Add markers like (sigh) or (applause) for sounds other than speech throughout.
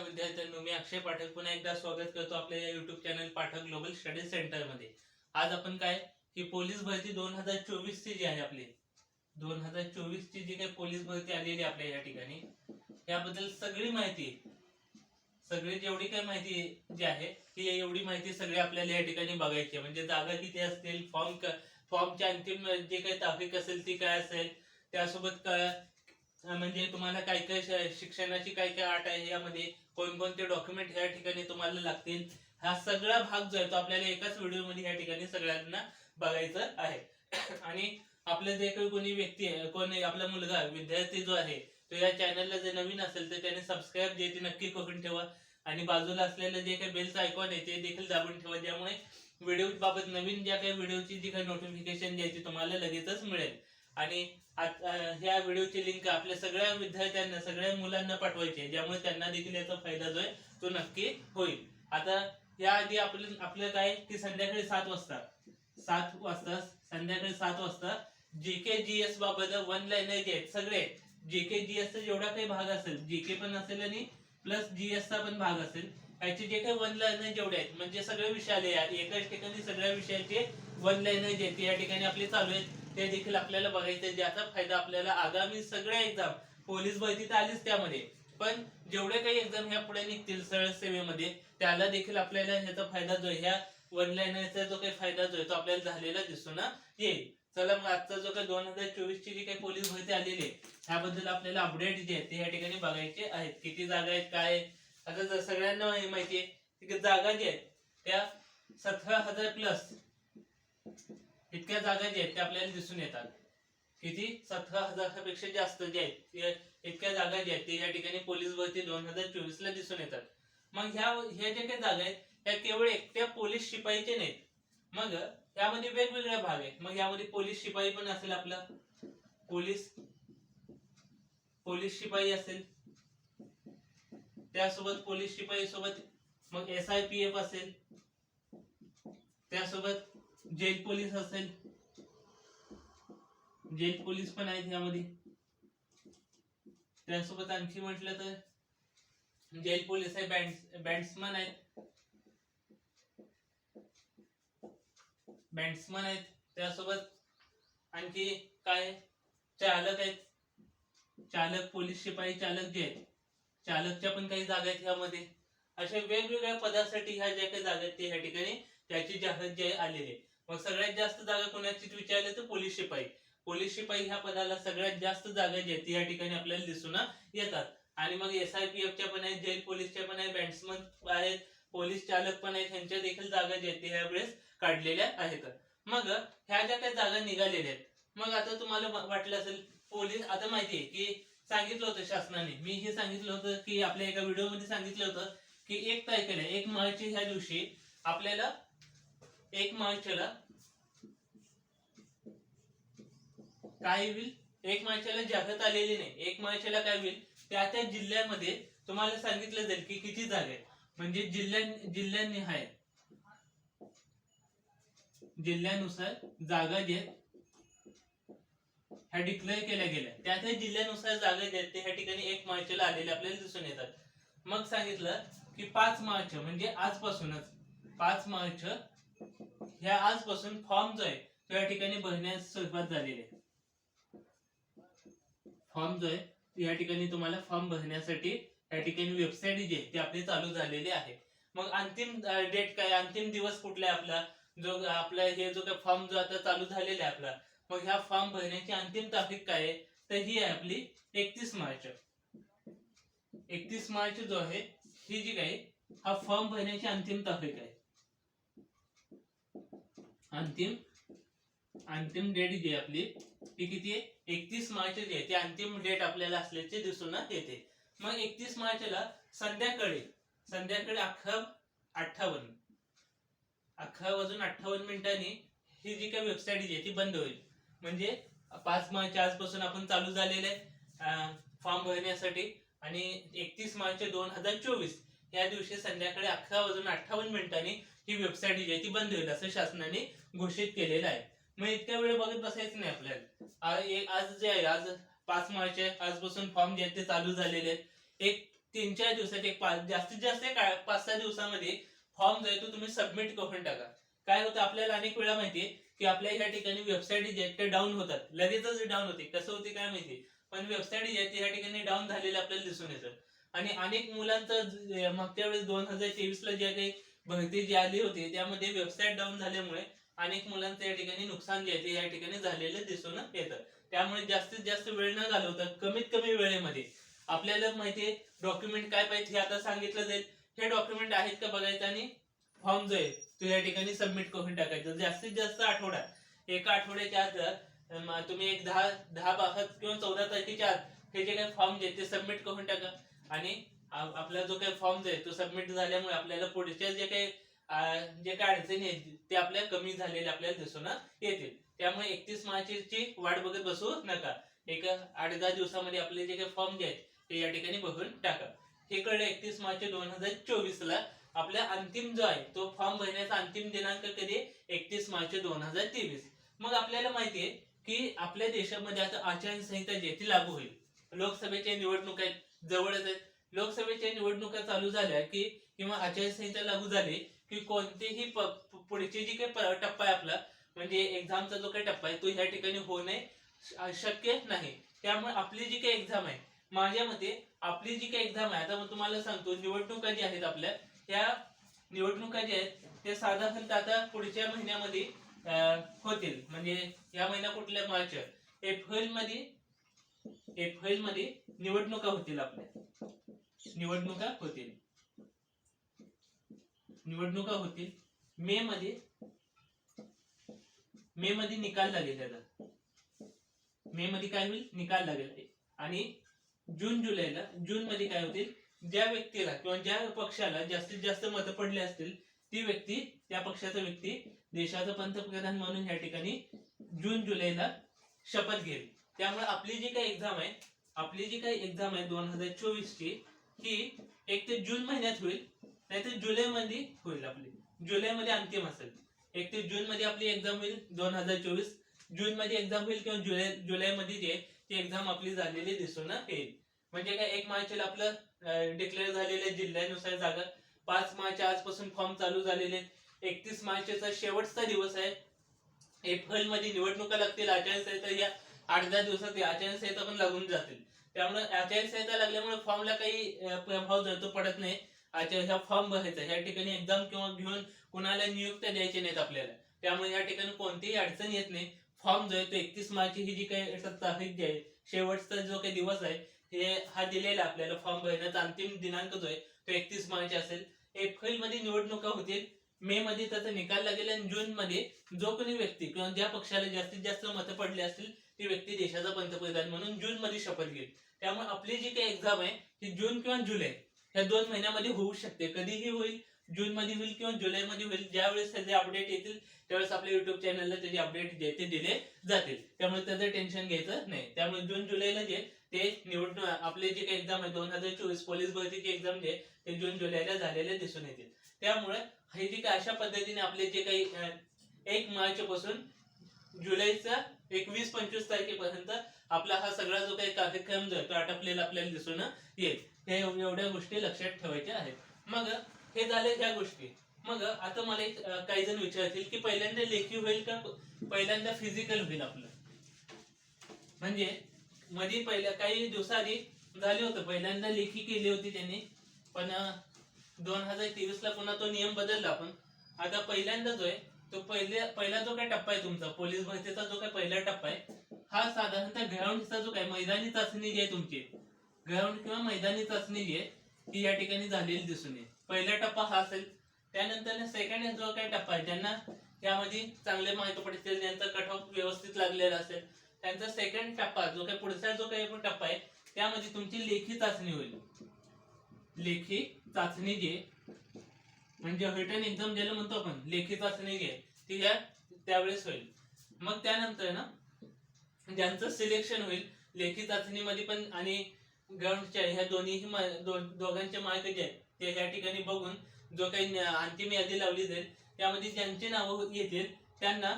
विद्यार्थ्यांनो मी अक्षय पाठक पुन्हा एकदा स्वागत करतो आपल्या या YouTube channel Pathak global study सेंटरमध्ये. आज आपण काय की पोलीस भरती दोन हजार चोवीस ची जी आहे आपली. दोन हजार चोवीस ची जी काही पोलीस भरती आलेली आपल्या या ठिकाणी याबद्दल सगळी माहिती सगळी जेवढी काही माहिती जी आहे ती एवढी माहिती सगळी आपल्याला या ठिकाणी बघायची आहे. म्हणजे जागा किती असतील फॉर्म फॉर्मची अंतिम जे काही तारीख असेल ती काय असेल त्यासोबत काय म्हणजे तुम्हाला काय काय शिक्षणाची काय काय आट आहे यामध्ये कोणकोणते डॉक्युमेंट या ठिकाणी तुम्हाला लागतील हा सगळा भाग जो आहे तो आपल्याला एकाच व्हिडिओमध्ये या ठिकाणी सगळ्यांना बघायचं आहे. (coughs) आणि आपलं जे काही कोणी व्यक्ती आहे कोणी आपला मुलगा विद्यार्थी जो आहे तो या चॅनलला जे नवीन असेल तर त्याने सबस्क्राईब जे ते नक्की करून ठेवा. आणि बाजूला असलेलं जे काही बेलचं आयकॉन आहे ते देखील दाबून ठेवा ज्यामुळे व्हिडिओ बाबत नवीन ज्या काही व्हिडिओची जी काही नोटिफिकेशन द्यायची तुम्हाला लगेचच मिळेल. आणि ह्या व्हिडिओची लिंक आपल्या सगळ्या विद्यार्थ्यांना सगळ्या मुलांना पाठवायची आहे. ज्यामुळे त्यांना देखील याचा फायदा जो आहे तो नक्की होईल. आता याआधी आपलं आपलं काय? की संध्याकाळी सात वाजता. सात वाजता संध्याकाळी सात वाजता जे के जी एस बाबत वन लाईनर जे आहेत सगळे जे के जी एसचा जेवढा काही भाग असेल जे के पण असेल आणि प्लस जी एसचा पण भाग असेल याचे जे काही वन लाईनर जेवढे आहेत म्हणजे सगळे विषय आले एकाच ठिकाणी सगळ्या विषयाचे वन लाईनर जे आहेत या ठिकाणी आपले चालू आहेत. ते देखील आपल्याला बघायचं ज्याचा फायदा आपल्याला आगामी सगळ्या एक्झाम पोलीस भरती तर आलीच त्यामध्ये. पण जेवढे काही एक्झाम ह्या पुढे निघतील सरळ सेवेमध्ये त्याला देखील आपल्याला ह्याचा फायदा जो आहे ह्या वन लाईनरचा जो काही फायदा जो आहे तो आपल्याला झालेला दिसून येईल. चला मग आजचा जो काही दोन हजार चोवीस ची जी काही पोलीस भरती आलेली आहे ह्याबद्दल आपल्याला अपडेट जे आहेत ते या ठिकाणी बघायचे आहेत. किती जागा आहेत काय आता जर सगळ्यांना हे माहिती आहे की जागा जी आहेत त्या सतरा हजार प्लस इतक्या जागा ज्या आहेत त्या आपल्याला दिसून येतात. किती? सतरा हजारापेक्षा जास्त जे आहेत इतक्या जागा ज्या आहेत ते या ठिकाणी पोलीस भरती दोन हजार चोवीस ला दिसून येतात. मग ह्या ह्या ज्या काही जागा आहेत त्या केवळ एकट्या पोलीस शिपाईचे नाहीत. मग यामध्ये वेगवेगळ्या भाग आहेत मग यामध्ये पोलीस शिपाई पण असेल आपला. पोलीस पोलीस शिपाई असेल. त्यासोबत पोलीस शिपाई सोबत मग एस आय पी एफ असेल. त्यासोबत जेल पोलीस असेल. जेल पोलीस पण आहेत यामध्ये. त्यासोबत आणखी म्हटलं तर जेल पोलीस आहे बँड बँड्समन आहेत. बँड्समन आहेत. त्यासोबत आणखी काय? चालक आहेत. चालक पोलीस शिपाई चालक जे आहेत. चालकच्या पण काही जागा आहेत ह्यामध्ये अशा वेगवेगळ्या पदासाठी ह्या ज्या काही जागा आहेत ते ह्या ठिकाणी त्याची जाहिरात जी आलेली आहे मग सगळ्यात जास्त जागा कोणाची विचारली तर पोलीस शिपाई. पोलीस शिपाई ह्या पदाला सगळ्यात जास्त जागा जी आहेत या ठिकाणी आपल्याला दिसून येतात. आणि मग एस आय पी एफच्या पण आहेत जेल पोलीसच्या पण आहेत बँड्समन आहेत पोलीस चालक पण आहेत ह्यांच्या देखील जागा ज्या आहेत वेळेस काढलेल्या आहेत. मग ह्या ज्या काही जागा निघालेल्या आहेत मग आता तुम्हाला वाटलं असेल पोलीस आता माहिती आहे की सांगितलं होतं शासनाने मी हे सांगितलं होतं की आपल्या एका व्हिडिओमध्ये सांगितलं होतं की एक तारखेला एक मार्च ह्या दिवशी आपल्याला एक मार्चला काय होईल? एक मार्चला जागत आलेली नाही. एक मार्चला काय होईल? त्या त्या जिल्ह्यामध्ये तुम्हाला सांगितलं जाईल की किती जागा आहेत. म्हणजे जिल्ह्या जिल्ह्यानिहाय जिल्ह्यानुसार जागा जे ह्या डिक्लेअर केल्या गेल्या. त्या त्या जिल्ह्यानुसार जागा ज्या आहेत ह्या ठिकाणी एक मार्चला आलेल्या आपल्याला दिसून येतात. मग सांगितलं की पाच मार्च म्हणजे आजपासूनच पाच मार्च ह्या आजपासून फॉर्म जो आहे तो या ठिकाणी भरण्यास सुरुवात झालेली आहे. फॉर्म जो आहे या ठिकाणी तुम्हाला फॉर्म भरण्यासाठी या ठिकाणी वेबसाईट जी आहे ती आपली चालू झालेली आहे. मग अंतिम डेट काय अंतिम दिवस कुठला आहे आपला? जो आपला हे जो काय फॉर्म जो आता चालू झालेला आहे आपला मग ह्या फॉर्म भरण्याची अंतिम तारीख काय आहे? तर ही आहे आपली एकतीस मार्च. एकतीस मार्च जो आहे ही जी काय हा फॉर्म भरण्याची अंतिम तारीख आहे. अंतिम अंतिम डेट जी आपली ती किती आहे? एकतीस मार्च जी आहे ती अंतिम डेट आपल्याला असल्याचे दिसून येते. मग एकतीस मार्चला संध्याकाळी संध्याकाळी अकरा अठ्ठावन्न अकरा वाजून अठ्ठावन्न मिनिटांनी ही जी काही वेबसाईट जी आहे ती बंद होईल. म्हणजे पाच मार्च आजपासून आपण चालू झालेले फॉर्म भरण्यासाठी. आणि एकतीस मार्च दोन हजार चोवीस या दिवशी संध्याकाळी अकरा वाजून अठ्ठावन्न मिनिटांनी ही वेबसाईट जी आहे ती बंद होईल असं शासनाने घोषित केलेलं आहे. मग इतक्या वेळ बघत बसायचं नाही आपल्याला. आज जे आहे आज पाच मार्च आहे आजपासून फॉर्म जे आहेत ते चालू झालेले आहेत. एक तीन चार दिवसात एक पाच जास्तीत जास्त एक पाच सहा दिवसामध्ये फॉर्म जो आहे तो तुम्ही सबमिट करून टाका. काय होतं आपल्याला अनेक वेळा माहितीये की आपल्या या ठिकाणी वेबसाईट जे आहेत ते डाऊन होतात. लगेचच डाऊन होते. कसं होते काय माहिती? पण वेबसाईट जे आहे या ठिकाणी डाऊन झालेलं आपल्याला दिसून येतं. आणि अनेक मुलांचं मग मागच्या वेळेस दोन हजार तेवीस ला ज्या काही भरती जी आली होती त्यामध्ये वेबसाईट डाऊन झाल्यामुळे अनेक मुलांचं या ठिकाणी नुकसान जे आहे ते या ठिकाणी झालेलं दिसून येतं. त्यामुळे जास्तीत जास्त वेळ न घालवता कमीत कमी वेळेमध्ये आपल्याला माहितीये डॉक्युमेंट काय पाहिजे हे आता सांगितलं जाईल. हे डॉक्युमेंट आहेत का बघायचं आणि फॉर्म जो आहे तो या ठिकाणी सबमिट करून टाकायचं. जास्तीत जास्त आठवडा एका आठवड्याच्या आत तुम्ही एक दहा दहा बारा किंवा चौदा तारखेच्या आत हे जे काही फॉर्म जे आहेत ते सबमिट करून टाका. आणि आपला जो काही फॉर्म आहे तो सबमिट झाल्यामुळे आपल्याला पुढच्या जे काही जे काही अडचणी आहेत ते आपल्या कमी झालेले आपल्याला दिसून येतील. त्यामुळे एकतीस मार्चची वाट बघत बसू नका. एक आठ दहा दिवसामध्ये आपले जे काही फॉर्म जे आहेत ते या ठिकाणी बघून टाका. हे कळलं एकतीस मार्च दोन हजार चोवीस ला आपला अंतिम जो आहे तो फॉर्म भरण्याचा अंतिम दिनांक कधी एकतीस मार्च दोन हजार तेवीस. मग आपल्याला माहितीये की आपल्या देशामध्ये आता आचारसंहिता जी आहे ती लागू होईल. लोकसभेच्या निवडणुका आहेत जवळच आहे लोकसभेच्या निवडणुका चालू झाल्या की किंवा आचारसंहिता लागू झाली की कोणतेही पुढचे पुढची जी काही टप्पा आहे आपला म्हणजे एक्झामचा जो काही टप्पा आहे तो ह्या ठिकाणी होणे शक्य नाही. त्यामुळे आपली जी काही एक्झाम आहे माझ्या मते आपली जी काही एक्झाम आहे आता मग तुम्हाला सांगतो निवडणुका जी आहेत आपल्या त्या निवडणुका ज्या आहेत त्या साधारणतः आता पुढच्या महिन्यामध्ये होतील. म्हणजे या महिना कुठल्या मार्च एप्रिल एप्रिलमध्ये निवडणुका होतील आपल्या. निवडणुका होतील. निवडणुका होतील. मे मध्ये मे मध्ये निकाल लागेल त्याचा. मे मध्ये काय होईल? निकाल लागेल. आणि जून जुलैला जून मध्ये काय होतील? ज्या व्यक्तीला किंवा ज्या पक्षाला जास्तीत जास्त मतं पडले असतील ती व्यक्ती त्या पक्षाचा व्यक्ती देशाचा पंतप्रधान म्हणून या ठिकाणी जून जुलैला शपथ घेईल. त्यामुळे आपली जी काही एक्झाम आहे आपली जी काही एक्झाम आहे दोन हजार चोवीस ची ही एक ते जून महिन्यात होईल नाही तर जुलै मध्ये होईल आपली. जुलै मध्ये अंतिम असेल. एक ते जून मध्ये आपली एक्झाम होईल दोन हजार चोवीस. जून मध्ये एक्झाम होईल किंवा जुलै जुलै मध्ये जे ती एक्झाम आपली झालेली दिसून येईल. म्हणजे काय एक मार्चला आपलं डिक्लेअर झालेले जिल्ह्यानुसार जागा. पाच मार्च आजपासून फॉर्म चालू झालेले एकतीस मार्चचा शेवटचा दिवस आहे. एप्रिलमध्ये निवडणुका लागतील आचारसंहिता या आठ दहा दिवसात आचार्य आचारसंहिता पण लागून जातील. त्यामुळे आचारसंहिता लागल्यामुळे फॉर्मला काही प्रभाव जर तो पडत नाही आचार ह्या फॉर्म भरायचा. ह्या ठिकाणी एक्झाम किंवा घेऊन कुणाला नियुक्त्या द्यायच्या नाहीत आपल्याला. त्यामुळे या ठिकाणी कोणतीही अडचण येत नाही. फॉर्म जो आहे तो एकतीस मार्च ही जी काही तारीख जी आहे शेवटचा जो काही दिवस आहे हे हा दिलेला आपल्याला फॉर्म भरण्याचा अंतिम दिनांक जो आहे तो एकतीस मार्च असेल. एप्रिलमध्ये निवडणुका होतील. मे मध्ये त्याचा निकाल लागेल आणि जून मध्ये जो कोणी व्यक्ती किंवा ज्या पक्षाला जास्तीत जास्त मतं पडली असतील ती व्यक्ती देशाचा पंतप्रधान म्हणून जून मध्ये शपथ घेईल. त्यामुळे आपली जी काही एक्झाम आहे ती जून किंवा जुलै या दोन महिन्यामध्ये होऊ शकते. कधीही होईल जून मध्ये होईल किंवा जुलै मध्ये होईल ज्यावेळेस त्याचे अपडेट येतील त्यावेळेस आपल्या युट्यूब चॅनलला त्याचे अपडेट जे ते दिले जातील. त्यामुळे त्याचं टेन्शन घ्यायचं नाही. त्यामुळे जून जुलैला जे ते निवडणूक आपले जे काही एक्झाम आहे दोन हजार चोवीस पोलीस भरतीची एक्झाम जे आहे, ते जून जुलैला झालेले दिसून येतील. त्यामुळे हे जे काही अशा पद्धतीने आपले जे काही एक मार्च पासून जुलैचा एकवीस पंचवीस तारखेपर्यंत आपला हा सगळा जो काही कार्यक्रम जो आहे तो आटपलेला आपल्याला दिसून येईल. हे एवढ्या गोष्टी लक्षात ठेवायच्या आहेत. मग हे झाले ह्या गोष्टी. मग आता मला एक काही जण विचारतील की पहिल्यांदा लेखी होईल का पहिल्यांदा फिजिकल होईल आपलं? म्हणजे मध्ये पहिल्या काही दिवसाआधी झाले होतं. पहिल्यांदा लेखी केली होती त्यांनी. पण दोन हजार तेवीस ला पुन्हा तो नियम बदलला आपण. आता पहिल्यांदा जो आहे तो पहिले पहिला जो काय टप्पा आहे तुमचा पोलीस भरतीचा जो काय पहिला टप्पा आहे हा साधारणतः ग्राउंडचा जो काय मैदानी चाचणी जी आहे तुमची. ग्राउंड किंवा मैदानी चाचणी जी आहे ती या ठिकाणी झालेली दिसून येईल. पहिला टप्पा हा असेल. त्यानंतर सेकंड जो काय टप्पा आहे ज्यांना त्यामध्ये चांगले माहिती पडतील ज्यांचा कट ऑफ व्यवस्थित लागलेला असेल त्यांचा सेकंड टप्पा जो काही पुढचा जो काही टप्पा आहे त्यामध्ये तुमची लेखी चाचणी होईल. लेखी चाचणी जी म्हणजे रिटर्न एक्झाम ज्याला म्हणतो आपण लेखी चाचणी जी आहे. ती घ्या त्यावेळेस होईल. मग त्यानंतर ना ज्यांचं सिलेक्शन होईल लेखी चाचणीमध्ये पण आणि ग्राउंडच्या ह्या दोन्हीही दोघांचे मार्क जे आहेत ते या ठिकाणी बघून जो काही अंतिम यादी लावली जाईल त्यामध्ये ज्यांची नावं येतील त्यांना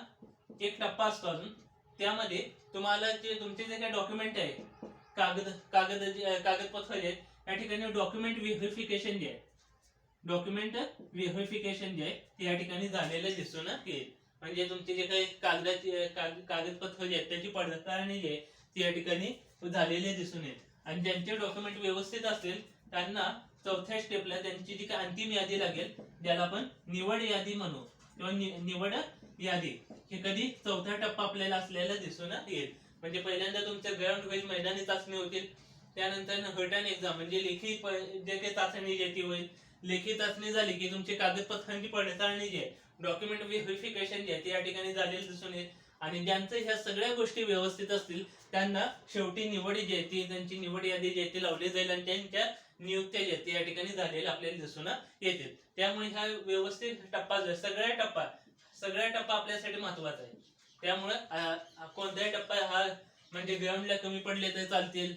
एक टप्पा असतो अजून. त्यामध्ये तुम्हाला जे तुमचे जे काही डॉक्युमेंट आहे कागद कागद कागदपत्र जे आहेत या ठिकाणी डॉक्युमेंट व्हेरिफिकेशन जे आहे डॉक्युमेंट व्हेरिफिकेशन जे आहे ते या ठिकाणी झालेलं दिसून येईल म्हणजे तुमचे जे काही कागदाचे कागदपत्र जे आहेत त्याची पडताळणी जे आहे ती या ठिकाणी झालेले दिसून येईल आणि ज्यांचे डॉक्युमेंट व्यवस्थित असतील त्यांना चौथ्या स्टेपला त्यांची जी काही अंतिम यादी लागेल ज्याला आपण निवड यादी म्हणू. किंवा निवड यादी. हे कधी चौथा टप्पा आपल्याला असलेला दिसून येईल. म्हणजे पहिल्यांदा तुमच्या ग्राउंड होईल मैदानी चाचणी होतील. त्यानंतर रिटर्न एक्झाम म्हणजे लेखी जे काही चाचणी जे ती होईल लेखी चाचणी झाली की तुमची कागदपत्रांची पडताळणी जी आहे डॉक्युमेंट व्हेरिफिकेशन जे आहे ते या ठिकाणी झालेलं दिसून येईल. आणि ज्यांचं ह्या सगळ्या गोष्टी व्यवस्थित असतील त्यांना शेवटी निवड जी आहे ती त्यांची निवड यादी जी आहे ती लावली जाईल आणि त्यांच्या नियुक्त्या ज्या आहेत या ठिकाणी झालेल्या आपल्याला दिसून येतील. त्यामुळे हा व्यवस्थित टप्पा जो आहे, सगळ्या टप्पा सगळ्या टप्पा आपल्यासाठी महत्त्वाचा आहे. त्यामुळे कोणताही टप्पा हा म्हणजे ग्राउंडला कमी पडले तर चालतील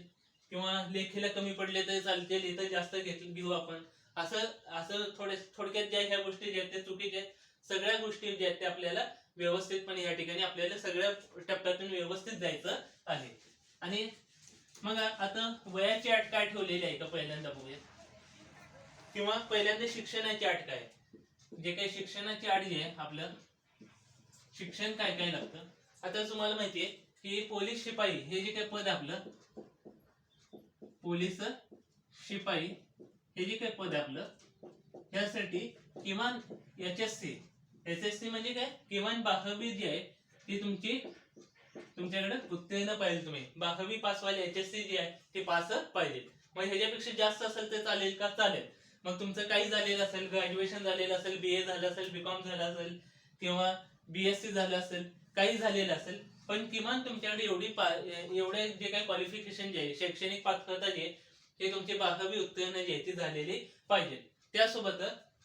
किंवा लेखीला कमी पडले तरी चालतील इथं जास्त घेतलं घेऊ आपण. असं असं थोडे थोडक्यात ज्या ह्या गोष्टी ज्या आहेत त्या चुकीच्या आहेत. सगळ्या गोष्टी ज्या आहेत त्या आपल्याला व्यवस्थितपणे या ठिकाणी आपल्याला सगळ्या टप्प्यातून व्यवस्थित जायचं आहे. आणि मग आता वयाची अट काय ठेवलेली आहे का पहिल्यांदा बघूया. किंवा पहिल्यांदा शिक्षणाची अट काय? जे काही शिक्षणाची अट जी आहे आपलं शिक्षण काय काय लागतं? आता तुम्हाला माहितीये की पोलीस शिपाई हे जे काही पद आपलं पोलीस शिपाई हे जे काही पद आपलं त्यासाठी किमान H S C S S C म्हणजे काय? किमान बारावी जी आहे ती तुमची तुमच्याकडे उत्तीर्ण पाहिजे तुम्ही. बारावी पास वाले एच एस सी जी आहे ती पास पाहिजे. मग ह्याच्यापेक्षा जास्त असेल तर चालेल का? चालेल. मग तुमचं काही झालेलं असेल ग्रॅज्युएशन झालेलं असेल बी ए झालं असेल बी कॉम झालं असेल किंवा बीएससी झालं असेल काही झालेलं असेल पण किमान तुमच्याकडे एवढी पा एवढे जे काही क्वालिफिकेशन जे आहे शैक्षणिक पात्रता जे हे ते तुमची उत्तीर्ण जी आहे ती झालेली पाहिजे. त्यासोबत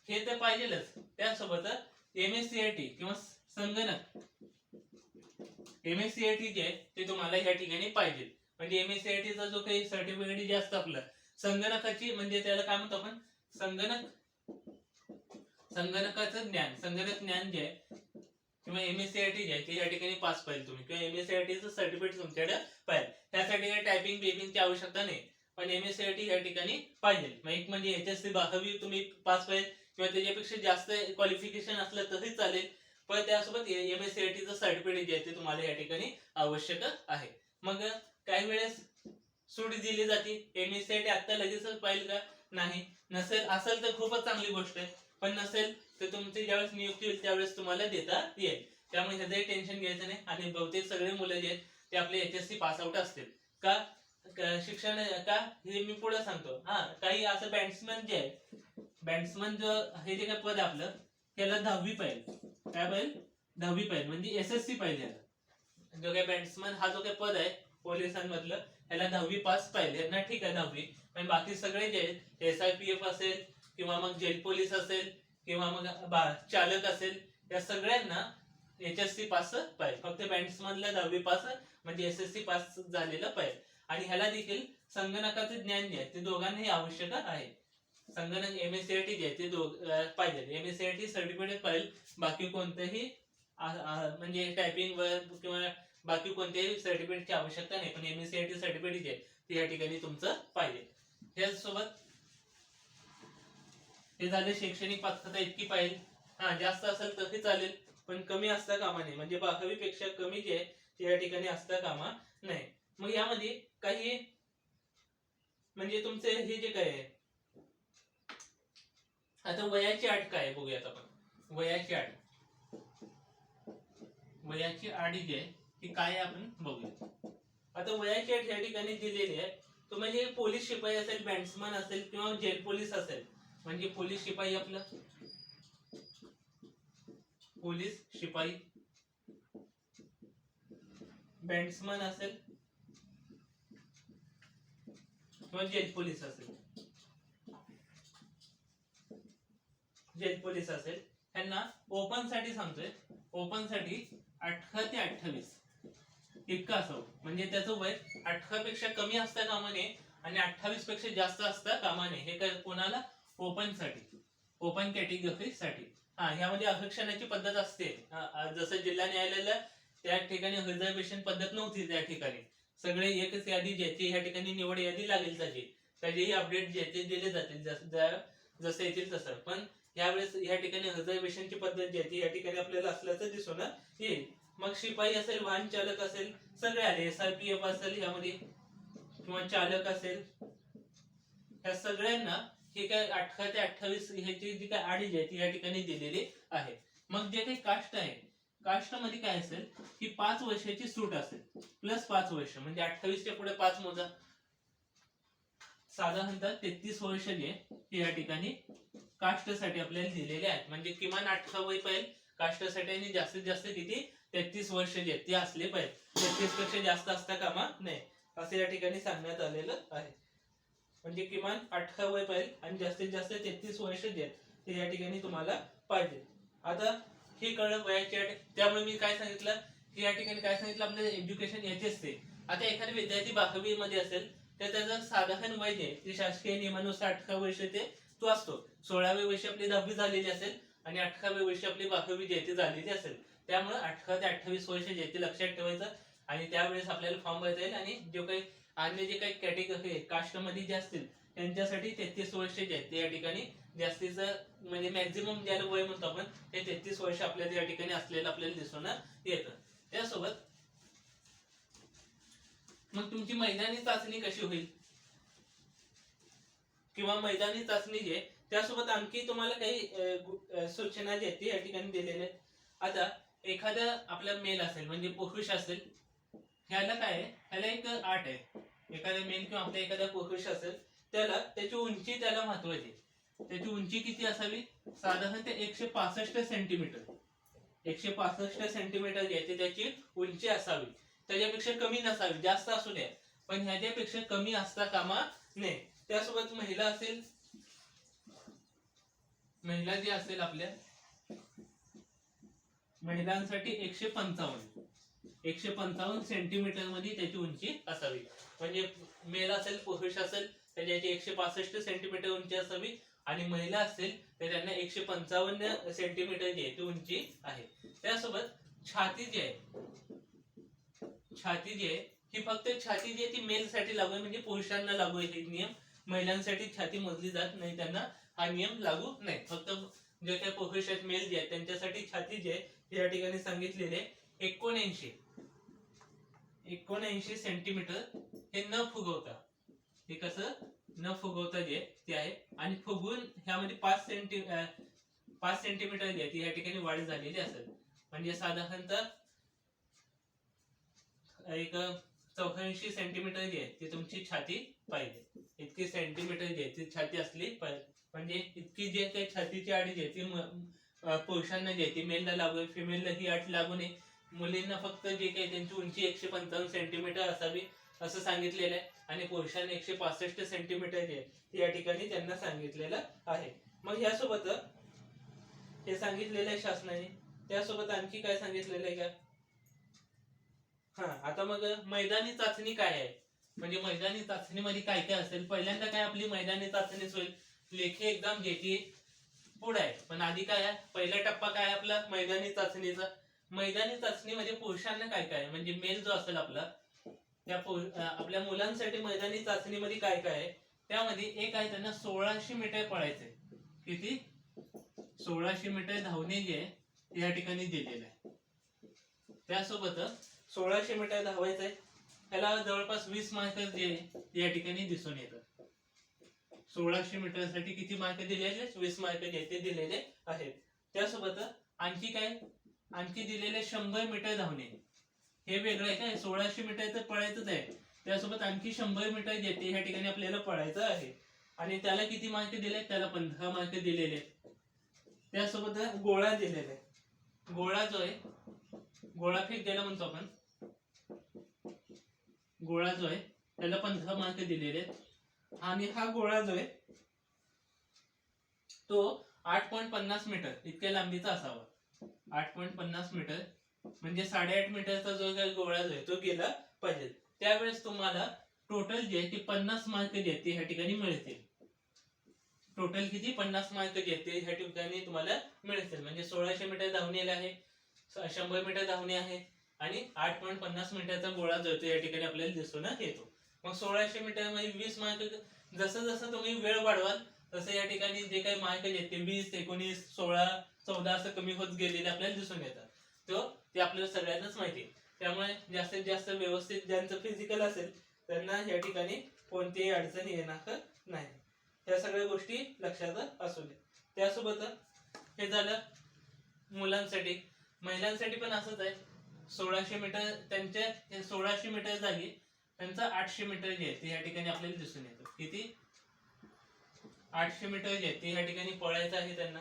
हे तर पाहिजेलच. त्यासोबत M S C I T किंवा संगणक. M S C I T जे आहे ते तुम्हाला या ठिकाणी पाहिजे. म्हणजे एम एस सी आय टीचा जो काही सर्टिफिकेट जे असतं आपलं. संगणकाची म्हणजे त्याला काय म्हणतो आपण? संगणक. संगणकाचं ज्ञान. संगणक ज्ञान जे आहे किंवा M S C I T जे आहे ते या ठिकाणी पास पाहिजे तुम्ही. किंवा एमएससीआयटीचं सर्टिफिकेट तुमच्याकडे पाहिजे. त्यासाठी काही टायपिंग बेपिंगची आवश्यकता नाही. पण M S C I T या ठिकाणी पाहिजे. मग एक म्हणजे एच एस सी बारावी तुम्ही पास पाहिजे किंवा त्याच्यापेक्षा जास्त क्वालिफिकेशन असलं तरी चालेल. पण त्यासोबत एम एस सी आय टीचं सर्टिफिकेट जे आहे ते तुम्हाला या ठिकाणी आवश्यक आहे. मग काही वेळेस सूट दिली जाते. M S C I T आता लगेचच पाहिजे का? नाही. नसेल असेल तर खूपच चांगली गोष्ट आहे. पण नसेल तर तुमची ज्यावेळेस नियुक्ती होईल त्यावेळेस तुम्हाला देता येईल. त्यामुळे ह्याचंही टेन्शन घ्यायचं नाही. आणि बहुतेक सगळे मुलं जे आहेत ते आपले H S C pass out असतील. का? शिक्षण का? हे मी पुढे सांगतो. हा काही असं बॅट्समन जे आहे बॅट्समन जो हे जे काय पद आहे आपलं त्याला दहावी पाहिजे. काय पाहिजे? दहावी पाहिजे. म्हणजे एस एस सी पाहिजे जो काही बॅट्समन हा जो काही पद आहे पोलिसांमधलं याला दहावी पास पाहिजे. ना ठीक आहे दहावी. पण बाकी सगळे जे आहेत एस आय पी एफ असेल किंवा मग जेल पोलीस असेल किंवा मग बा- चालक असेल या सगळ्यांना एच एस सी पास पाहिजे. फक्त बॅट्समनला दहावी पास म्हणजे एस एस सी पास झालेलं पाहिजे. आणि ह्याला देखील संगणकाचे ज्ञान जे आहे ते दोघांनाही आवश्यक आहे. संगणक M S C I T जे आहे ते दोघ पाहिजे. M S C I T certificate पाहिजे. बाकी कोणतंही म्हणजे टायपिंग वर किंवा बाकी कोणत्याही सर्टिफिकेटची आवश्यकता नाही. पण M S C I T certificate जे आहे ते या ठिकाणी तुमचं पाहिजे. त्याचसोबत हे झाले शैक्षणिक पात्रता इतकी पाहिजे. हा जास्त असेल तरी चालेल पण कमी असता कामा नये. म्हणजे बारावी पेक्षा कमी जे आहे ते या ठिकाणी असता कामा नाही मग यामध्ये काही म्हणजे तुमचे हे जे काय आहे आता वयाची आठ काय बघूयात आपण. वयाची आठ वयाची आठ जी आहे ती काय आपण बघूया आता वयाची आठ या ठिकाणी दिलेली आहे. तो म्हणजे पोलीस शिपाई असेल बॅट्समन असेल किंवा जेल पोलीस असेल म्हणजे पोलीस शिपाई आपलं. पोलीस शिपाई. बॅट्समन असेल किंवा जेल पोलीस असेल. जेल पोलीस असेल त्यांना ओपनसाठी सांगतोय. ओपनसाठी अठरा ते अठ्ठावीस. इतकं असावं म्हणजे त्याचं वय अठरा पेक्षा कमी असता कामा नये आणि अठ्ठावीसपेक्षा जास्त असता कामा नये हे काय कोणाला? ओपनसाठी. ओपन कॅटेगरी साठी. हा ह्यामध्ये आरक्षणाची पद्धत असते. जसं जिल्हा न्यायालयाला त्या ठिकाणी रिझर्वेशन पद्धत नव्हती त्या ठिकाणी. सगळे एकच यादी ज्याची ह्या ठिकाणी निवड यादी लागेल त्याची. त्याचेही अपडेट ज्याचे दिले जातील ज्या- जसं येतील तसं. पण यावेळेस या ठिकाणी रिझर्वेशनची पद्धत जी आहे ती या ठिकाणी आपल्याला असल्याचं दिसून येईल. मग शिपाई असेल वाहन चालक असेल सगळे आले. एस आर पी एफ असेल यामध्ये किंवा चालक असेल या सगळ्यांना हे काय अठरा ते अठ्ठावीस ह्याची जी काय आडी जी आहे ती या ठिकाणी दिलेली आहे. मग जे काही कास्ट आहे काष्टमध्ये काय असेल की पाच वर्षाची सूट असेल. प्लस पाच वर्ष म्हणजे अठ्ठावीसच्या पुढे पाच मोजा. साधारणतः तेहतीस वर्ष जे या ठिकाणी कास्टसाठी आपल्याला दिलेले आहेत. म्हणजे किमान अठरा वय पाहिजे. कास्टसाठी आणि जास्तीत जास्त किती? तेहतीस वर्ष जे ते असले पाहिजे. तेहतीसपेक्षा जास्त असता कामा नाही असं या ठिकाणी सांगण्यात आलेलं आहे. म्हणजे किमान अठरा वय पाहिजे आणि जास्तीत जास्त तेहतीस वर्ष जे ते या ठिकाणी तुम्हाला पाहिजे. आता हे कळलं वयाची अट त्यामुळे मी काय सांगितलं? की या ठिकाणी काय सांगितलं? आपल्याला एज्युकेशन याची असते. आता एखादा विद्यार्थी बारावी मध्ये असेल तर त्याचं साधारण वय जे आहे, ते शासकीय नियमानुसार अठरा वर्ष ते तो असतो. सोळावे वर्ष आपली दहावी झालेली असेल आणि अठरावे वर्ष आपली बारावी जे ते झालेली असेल. त्यामुळे अठरा ते अठ्ठावीस वर्ष जे ते लक्षात ठेवायचं आणि त्यावेळेस आपल्याला फॉर्म भरता येईल आणि जो काही अन्य जे काही कॅटेगरी कास्टमध्ये जे असतील त्यांच्यासाठी तेहतीस वर्ष जे आहेत ते या ठिकाणी जास्तीचं म्हणजे मॅक्झिमम ज्याला वय म्हणतो आपण ते तेहतीस वर्ष आपल्याला या ठिकाणी असलेलं आपल्याला दिसून येतं. त्यासोबत मग तुमची मैदानी चाचणी कशी होईल? किंवा मैदानी चाचणी जी आहे त्यासोबत आणखी तुम्हाला काही सूचना जी आहेत या ठिकाणी दिलेल्या आहेत. आता एखादा आपला मेल असेल म्हणजे पुरुष असेल ह्याला काय आहे? ह्याला एक आठ आहे. एखादा मेल किंवा आपला एखादा पुरुष असेल त्याला त्याची उंची त्याला महत्वाची आहे. त्याची उंची किती असावी? साधारण ते एकशे पासष्ट सेंटीमीटर एकशे पासष्ट सेंटीमीटर जी आहे ती त्याची उंची असावी. त्याच्यापेक्षा कमी नसावी जास्त असू द्या. पण ह्याच्यापेक्षा कमी असता कामा नये. त्यासोबत महिला असेल महिला जी असेल आपल्या महिलांसाठी एकशे पंचावन्न. एकशे पंचावन्न सेंटीमीटरमध्ये त्याची उंची असावी. म्हणजे मेल असेल पुरुष असेल त्याची एकशे पासष्ट सेंटीमीटर उंची असावी. आणि महिला असतील तर त्यांना एकशे पंचावन्न सेंटीमीटर जी आहे ती उंची आहे. त्यासोबत छाती जी आहे छाती जी आहे ही फक्त छाती जी आहे ती मेल साठी लागू आहे म्हणजे पुरुषांना लागू आहे नियम. महिलांसाठी छाती मोजली जात नाही त्यांना हा नियम लागू नाही. फक्त जे काही पुरुष मेल जे आहेत त्यांच्यासाठी छाती जी आहे या ठिकाणी सांगितलेले एकोणऐंशी. एकोणऐंशी सेंटीमीटर हे न फुगवता हे कसं न फुगवता जे ते आहे. आणि फुगून ह्यामध्ये पाच सेंटी पाच सेंटीमीटर जी आहे ती या ठिकाणी वाढ झालेली असेल. म्हणजे साधारणतः एक चौऱ्याऐंशी सेंटीमीटर जी आहे ती तुमची छाती पाहिजे. इतकी सेंटीमीटर जी आहे ती छाती असली पाहिजे. म्हणजे इतकी जी काही छातीची आडी जी आहे ती पुरुषांना जी आहे ती मेलला लागू फिमेलला ही अट लागू नये. मुलींना फक्त जे काही त्यांची उंची एकशे पंचावन्न सेंटीमीटर असावी असं सांगितलेलं आहे. आणि पुरुषांनी एकशे पासष्ट सेंटीमीटर जे आहे या ठिकाणी त्यांना सांगितलेलं आहे. मग यासोबत हे सांगितलेलं आहे शासनाने. त्यासोबत आणखी काय सांगितलेलं आहे का? हा आता मग मैदानी चाचणी काय आहे? म्हणजे मैदानी चाचणीमध्ये काय काय असेल? पहिल्यांदा काय आपली मैदानी चाचणीच होईल? लेखी एकदम घेती. पुढे आहे. पण आधी काय आहे? पहिला टप्पा काय आहे आपला? मैदानी चाचणीचा. मैदानी चाचणीमध्ये पुरुषांना काय काय म्हणजे मेल जो असेल आपला त्या आपल्या मुलांसाठी मैदानी चाचणीमध्ये काय काय आहे त्यामध्ये एक आहे त्यांना सोळाशे मीटर पळायचंय. किती? सोळाशे मीटर धावणे जे आहे या ठिकाणी दिलेलं आहे. त्यासोबतच सोळाशे मीटर धावायचंय त्याला जवळपास वीस मार्क जे या ठिकाणी दिसून येतात. सोळाशे मीटरसाठी किती मार्क दिलेले वीस मार्क जे आहे ते दिलेले आहेत. त्यासोबत आणखी काय? आणखी दिलेले शंभर मीटर धावणे. हे वेगळं आहे काय? सोळाशे मीटर तर पळायचंच आहे. त्यासोबत आणखी शंभर मीटर देते. ह्या ठिकाणी आपल्याला पळायचं आहे. आणि त्याला किती मार्क दिले त्याला पंधरा मार्क दिलेले आहेत. त्यासोबत गोळा दिलेला आहे. गोळा जो आहे गोळा फेक द्यायला म्हणतो आपण. गोळा जो आहे त्याला पंधरा मार्क दिलेले आहेत. आणि हा गोळा जो आहे तो आठ पॉईंट पन्नास मीटर इतक्या लांबीचा असावा. आठ पॉईंट पन्नास मीटर म्हणजे साडेआठ मीटरचा जो काही गोळा जो आहे तो गेला पाहिजे. त्यावेळेस तुम्हाला टोटल जे आहे ते पन्नास मार्क जे आहेत ते ह्या ठिकाणी मिळतील. टोटल किती? पन्नास मार्क जे आहेत ते ह्या ठिकाणी तुम्हाला मिळतील. म्हणजे सोळाशे मीटर धावणेला आहे शंभर मीटर धावणे आहे आणि आठ पॉईंट पन्नास मीटरचा गोळा जो या ठिकाणी आपल्याला दिसून येतो. मग सोळाशे मीटरमध्ये वीस मार्क जसं जसं तुम्ही वेळ वाढवाल तसं या ठिकाणी जे काही मार्क आहेत ते वीस एकोणीस सोळा चौदा असं कमी होत गेलेले आपल्याला दिसून येतात तो ते आपल्याला सगळ्यांनाच माहिती आहे. त्यामुळे जास्तीत जास्त व्यवस्थित ज्यांचं फिजिकल असेल त्यांना या ठिकाणी कोणतीही अडचण येणार नाही. या सगळ्या गोष्टी लक्षात असू दे. त्यासोबत हे झालं मुलांसाठी. महिलांसाठी पण असंच आहे. सोळाशे मीटर त्यांच्या सोळाशे मीटर जागी त्यांचं आठशे मीटर जे आहे ते या ठिकाणी आपल्याला दिसून येतं. किती? आठशे मीटर जे आहे ते या ठिकाणी पळायचं आहे त्यांना.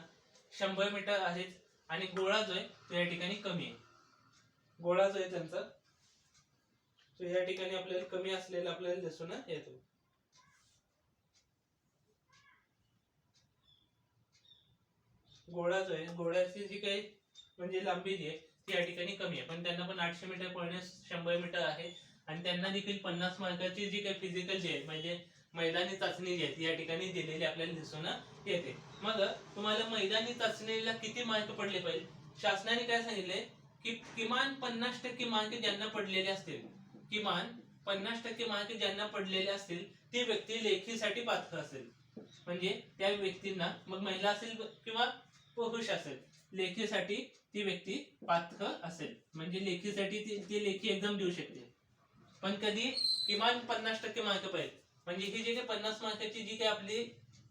शंभर मीटर आहेच आणि गोळा जो आहे तो या ठिकाणी कमी आहे. गोळा जो आहे त्यांचा सो या ठिकाणी आपल्याला कमी असलेला आपल्याला दिसून येतो. गोळा जो आहे गोळ्याची जी काही म्हणजे लांबी जी आहे ती या ठिकाणी कमी आहे. पण त्यांना पण आठशे मीटर पळण्यास शंभर मीटर आहे. आणि त्यांना देखील पन्नास मार्काची जी काही फिजिकल जी आहे म्हणजे मैदानी चाचणी जी आहे ती या ठिकाणी दिलेली आपल्याला दिसून येते. मग तुम्हाला मैदानी चाचणीला किती मार्क पडले पाहिजे? शासनाने काय सांगितले की किमान पन्नास टक्के मार्क ज्यांना पडलेले असतील किमान पन्नास टक्के मार्क ज्यांना पडलेले असतील ती व्यक्ती लेखीसाठी पात्र असेल. म्हणजे त्या व्यक्तींना मग महिला असेल किंवा पुरुष असेल लेखीसाठी ती व्यक्ती पात्र असेल. म्हणजे लेखीसाठी ती ती लेखी एकदम देऊ शकते. पण कधी किमान पन्नास टक्के मार्क पाहिजे म्हणजे ही जी काही पन्नास मार्काची जी काही आपली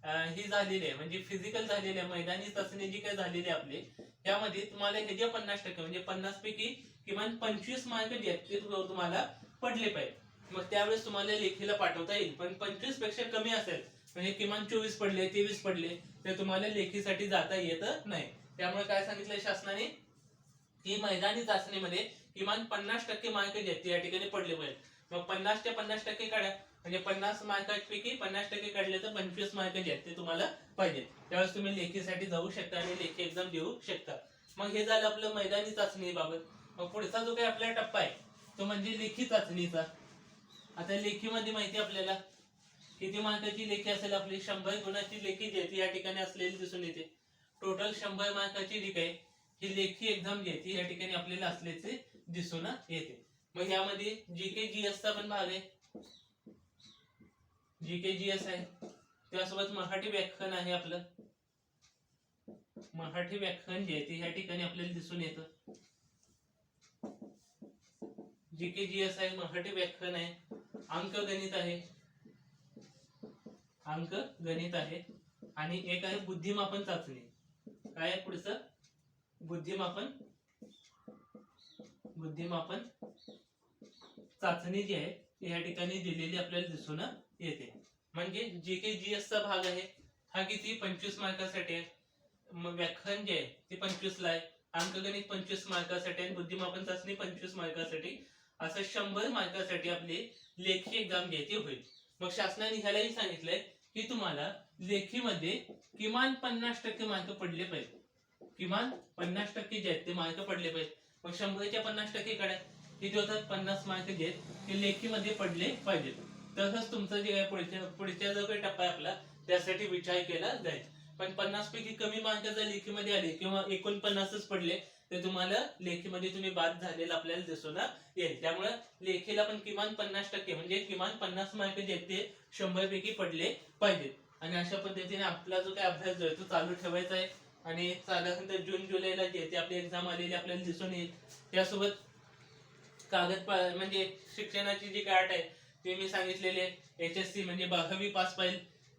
ही झालेली आहे. म्हणजे फिजिकल झालेली आहे. मैदानी चाचणी जी काही झालेली आहे आपली त्यामध्ये तुम्हाला हे जे पन्नास टक्के म्हणजे पन्नास पैकी किमान पंचवीस मार्क जे आहेत ते तुम्हाला पडले पाहिजे मग त्यावेळेस तुम्हाला लेखीला पाठवता येईल. पण पंचवीसपेक्षा कमी असेल. म्हणजे किमान चोवीस पडले तेवीस पडले तर तुम्हाला लेखीसाठी जाता येत नाही. त्यामुळे काय सांगितलंय शासनाने? की मैदानी चाचणीमध्ये किमान पन्नास टक्के मार्क जे आहेत ते या ठिकाणी पडले पाहिजे मग पन्नास ते पन्नास टक्के काढा. म्हणजे पन्नास मार्कापैकी पन्नास टक्के काढले तर पंचवीस मार्क जे आहेत ते तुम्हाला पाहिजे त्यावेळेस तुम्ही लेखीसाठी जाऊ शकता आणि लेखी एक्झाम देऊ शकता. मग हे झालं आपलं मैदानी चाचणी बाबत. मग पुढचा जो काही आपला टप्पा आहे तो म्हणजे लेखी चाचणीचा. आता लेखीमध्ये माहिती आपल्याला किती मार्काची लेखी असेल आपली? शंभर गुणाची लेखी जी आहे ती या ठिकाणी असलेली दिसून येते. टोटल शंभर मार्काची जी काही ही लेखी एक्झाम जी आहे ती या ठिकाणी आपल्याला असल्याचे दिसून येते. मग यामध्ये जी के जी एसचा पण भाग आहे जी के जी एस आहे. त्यासोबत मराठी व्याख्यान आहे आपलं. मराठी व्याख्यान जे आहे ते ह्या ठिकाणी आपल्याला दिसून येतं. जी के जी एस आहे मराठी व्याख्यान आहे अंक गणित आहे. अंक गणित आहे आणि एक आहे बुद्धिमापन चाचणी. काय आहे पुढचं? बुद्धिमापन बुद्धिमापन चाचणी जी आहे ती ठिकाणी दिलेली आपल्याला दिसून येते. म्हणजे जे के जी एसचा भाग आहे हा किती? पंचवीस मार्कासाठी आहे. व्याख्यान जे आहे ते पंचवीसला आहे. अंकगणित पंचवीस मार्कासाठी आणि बुद्धिमापन चाचणी पंचवीस मार्कासाठी. असं शंभर मार्कासाठी आपली लेखी एक्झाम घ्यायची होईल. मग शासनाने ह्यालाही सांगितलंय की तुम्हाला लेखीमध्ये किमान पन्नास टक्के मार्क पडले पाहिजे. किमान पन्नास टक्के जे आहेत ते मार्क पडले पाहिजे. मग शंभरच्या पन्नास टक्के कडे किती होतात? पन्नास मार्क जे आहेत ते लेखीमध्ये पडले पाहिजेत. तसंच तुमचं जे आहे पुढच्या पुढच्या जो काही टप्पा आहे आपला त्यासाठी विचार केला जाईल पण पन्नास पैकी कमी मार्क जर लेखीमध्ये आले किंवा एकोणपन्नासच पडले तर तुम्हाला लेखीमध्ये तुम्ही बाद झालेला आपल्याला दिसून येईल. त्यामुळे लेखीला पण किमान पन्नास टक्के म्हणजे किमान पन्नास मार्क जे ते शंभर पैकी पडले पाहिजेत. आणि अशा पद्धतीने आपला जो काही अभ्यास जो आहे तो चालू ठेवायचा आहे. आणि साधारणतः जून जुलैला जे ते आपली एक्झाम आलेली आपल्याला दिसून येईल. त्यासोबत कागद म्हणजे शिक्षणाची जी गाठ आहे ते मी सांगितलेले. एच एस सी म्हणजे बारावी पास पाहिजे.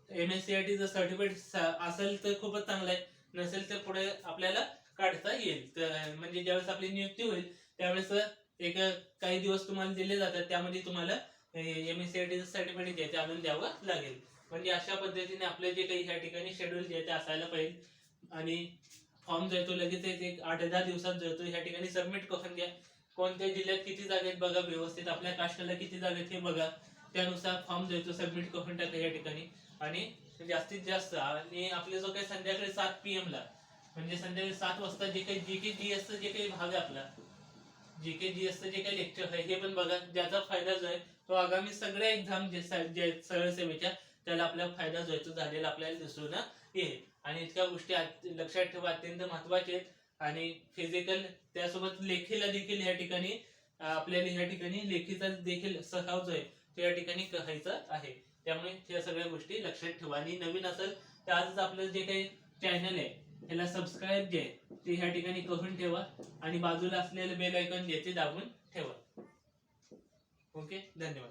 M S C I T जर सर्टिफिकेट असेल तर खूपच चांगलं आहे. नसेल तर पुढे आपल्याला काढता येईल. तर म्हणजे ज्यावेळेस आपली नियुक्ती होईल त्यावेळेस एक काही दिवस तुम्हाला दिले जातात. त्यामध्ये तुम्हाला M S C I T certificate जे ते आणून द्यावं लागेल. म्हणजे अशा पद्धतीने आपले जे काही ह्या ठिकाणी शेड्यूल जे ते असायला पाहिजे. आणि फॉर्म जो तो लगेच एक एक आठ दहा दिवसात जो तो ह्या ठिकाणी सबमिट करून घ्या. कोणत्या जिल्ह्यात किती जागेत बघा व्यवस्थित. आपल्या कास्टला किती जागेत हे बघा. त्यानुसार फॉर्म जो सबमिट करून टाका या ठिकाणी. आणि जास्तीत जास्त आणि आपले जो काही संध्याकाळी सात पी एम ला म्हणजे संध्याकाळी सात वाजता जे काही जी के जी एस जे काही भाग आहे आपला जी के जी एस जे काही लेक्चर आहे हे पण बघा ज्याचा फायदा जो आहे तो आगामी सगळ्या एक्झाम जे सरळ सेवेच्या त्याला आपल्याला फायदा जो आहे तो झालेला आपल्याला दिसून येईल. आणि इतक्या गोष्टी लक्षात ठेवा अत्यंत महत्त्वाच्या आहेत. आणि फिजिकल त्यासोबत लेखीला देखील या ठिकाणी आपल्याला या ठिकाणी लेखीचा देखील सराव जो आहे तो या ठिकाणी करायचा आहे. त्यामुळे या सगळ्या गोष्टी लक्षात ठेवा. आणि नवीन असेल तर आजच आपलं जे काही चॅनल आहे ह्याला सबस्क्राईब जे आहे ते ह्या ठिकाणी करून ठेवा. आणि बाजूला असलेलं बेल आयकॉन जे ते दाबून ठेवा. ओके धन्यवाद.